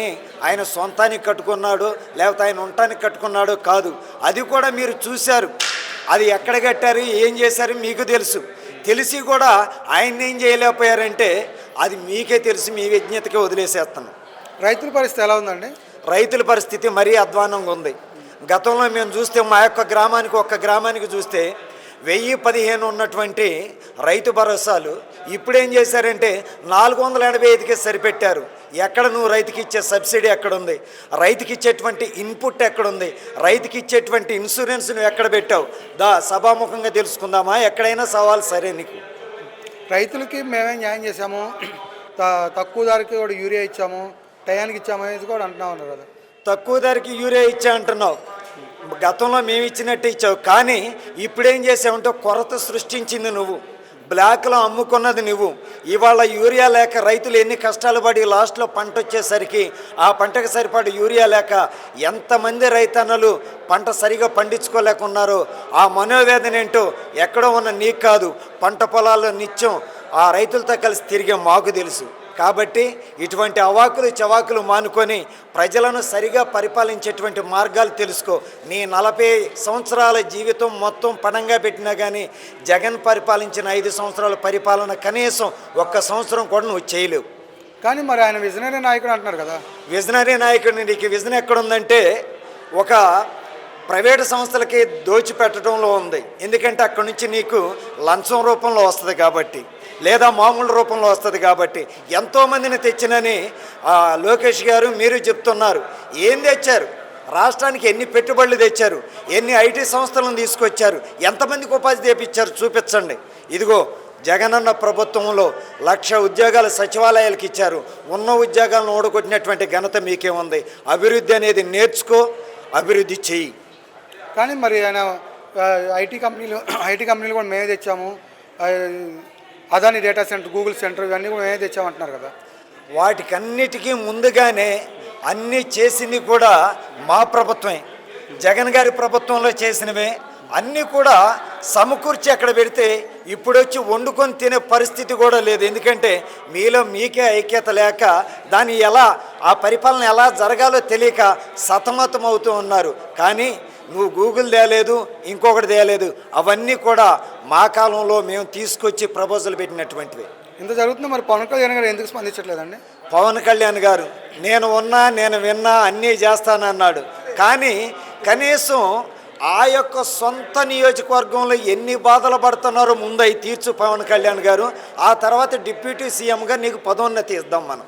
ఆయన సొంతానికి కట్టుకున్నాడు లేకపోతే ఆయన ఉండటానికి కట్టుకున్నాడు కాదు. అది కూడా మీరు చూశారు. అది ఎక్కడ కట్టారు ఏం చేశారు మీకు తెలుసు. తెలిసి కూడా ఆయన ఏం చేయలేకపోయారంటే అది మీకే తెలుసు మీ విజ్ఞతకే వదిలేసేస్తాను. రైతుల పరిస్థితి ఎలా ఉందండి? రైతుల పరిస్థితి మరీ అధ్వానంగా ఉంది. గతంలో మేము చూస్తే మా యొక్క గ్రామానికి ఒక్క గ్రామానికి చూస్తే వెయ్యి పదిహేను ఉన్నటువంటి రైతు భరోసాలు ఇప్పుడేం చేశారంటే నాలుగు వందల ఎనభై ఐదుకే సరిపెట్టారు. ఎక్కడ నువ్వు రైతుకి ఇచ్చే సబ్సిడీ ఎక్కడుంది? రైతుకి ఇచ్చేటువంటి ఇన్పుట్ ఎక్కడుంది? రైతుకి ఇచ్చేటువంటి ఇన్సూరెన్స్ నువ్వు ఎక్కడ పెట్టావు? దా సభాముఖంగా తెలుసుకుందామా? ఎక్కడైనా సవాల్ సరే నీకు. రైతులకి మేమే న్యాయం చేశాము. త- తక్కువ ధరకి కూడా యూరియా ఇచ్చాము. టయానికి ఇచ్చాము అనేది కూడా అంటున్నా ఉన్నారు కదా. తక్కువ ధరకి యూరియా ఇచ్చా అంటున్నావు. గతంలో మేము ఇచ్చినట్టు ఇచ్చావు. కానీ ఇప్పుడేం చేసావంటే కొరత సృష్టించింది నువ్వు. బ్లాక్లో అమ్ముకున్నది నువ్వు. ఇవాళ యూరియా లేక రైతులు ఎన్ని కష్టాలు పడి లాస్ట్లో పంట వచ్చేసరికి ఆ పంటకు సరిపడ యూరియా లేక ఎంతమంది రైతన్నలు పంట సరిగా పండించుకోలేకున్నారో ఆ మనోవేదన ఏంటో ఎక్కడో ఉన్న నీకు కాదు. పంట పొలాల్లో నిత్యం ఆ రైతులతో కలిసి తిరిగే మాకు తెలుసు. కాబట్టి ఇటువంటి అవాకులు చవాకులు మానుకొని ప్రజలను సరిగా పరిపాలించేటువంటి మార్గాలు తెలుసుకో. నీ నలభై సంవత్సరాల జీవితం మొత్తం పణంగా పెట్టినా కానీ జగన్ పరిపాలించిన ఐదు సంవత్సరాల పరిపాలన కనీసం ఒక్క సంవత్సరం కూడా నువ్వు చేయలేవు. కానీ మరి ఆయన విజనరీ నాయకుడు అంటున్నారు కదా. విజనరీ నాయకుడిని నీకు విజన్ ఎక్కడుందంటే ఒక ప్రైవేటు సంస్థలకి దోచిపెట్టడంలో ఉంది. ఎందుకంటే అక్కడి నుంచి నీకు లంచం రూపంలో వస్తుంది కాబట్టి. లేదా మామూలు రూపంలో వస్తుంది కాబట్టి ఎంతోమందిని తెచ్చినని లోకేష్ గారు మీరు చెప్తున్నారు. ఏం తెచ్చారు? రాష్ట్రానికి ఎన్ని పెట్టుబడులు తెచ్చారు? ఎన్ని ఐటీ సంస్థలను తీసుకొచ్చారు? ఎంతమందికి ఉపాధి తెప్పించారు? చూపించండి. ఇదిగో జగనన్న ప్రభుత్వంలో లక్ష ఉద్యోగాలు సచివాలయాలకు ఇచ్చారు. ఉన్న ఉద్యోగాలను ఓడగొట్టినటువంటి ఘనత మీకేముంది? అభివృద్ధి అనేది నేర్చుకో అభివృద్ధి చెయ్యి. కానీ మరి ఆయన ఐటీ కంపెనీలు ఐటీ కంపెనీలు కూడా మేమే తెచ్చాము. Adani data center Google center ఇవన్నీ కూడా మేమే తెచ్చామంటున్నారు కదా. వాటికన్నిటికీ ముందుగానే అన్నీ చేసింది కూడా మా ప్రభుత్వమే. జగన్ గారి ప్రభుత్వంలో చేసినవే. అన్నీ కూడా సమకూర్చి అక్కడ పెడితే ఇప్పుడు వచ్చి వండుకొని తినే పరిస్థితి కూడా లేదు. ఎందుకంటే మీలో మీకే ఐక్యత లేక దాన్ని ఎలా ఆ పరిపాలన ఎలా జరగాలో తెలియక సతమతం అవుతూ ఉన్నారు. కానీ నువ్వు గూగుల్ తేలేదు ఇంకొకటి తేలేదు. అవన్నీ కూడా మా కాలంలో మేము తీసుకొచ్చి ప్రపోజల్ పెట్టినటువంటివి. ఇంత జరుగుతుంది మరి పవన్ కళ్యాణ్ గారు ఎందుకు స్పందించట్లేదండి? పవన్ కళ్యాణ్ గారు నేను ఉన్నా నేను విన్నా అన్నీ చేస్తానన్నాడు. కానీ కనీసం ఆ యొక్క సొంత నియోజకవర్గంలో ఎన్ని బాధలు పడుతున్నారో ముందు తీర్చు పవన్ కళ్యాణ్ గారు ఆ తర్వాత డిప్యూటీ సీఎంగా నీకు పదోన్నతి ఇద్దాం మనం.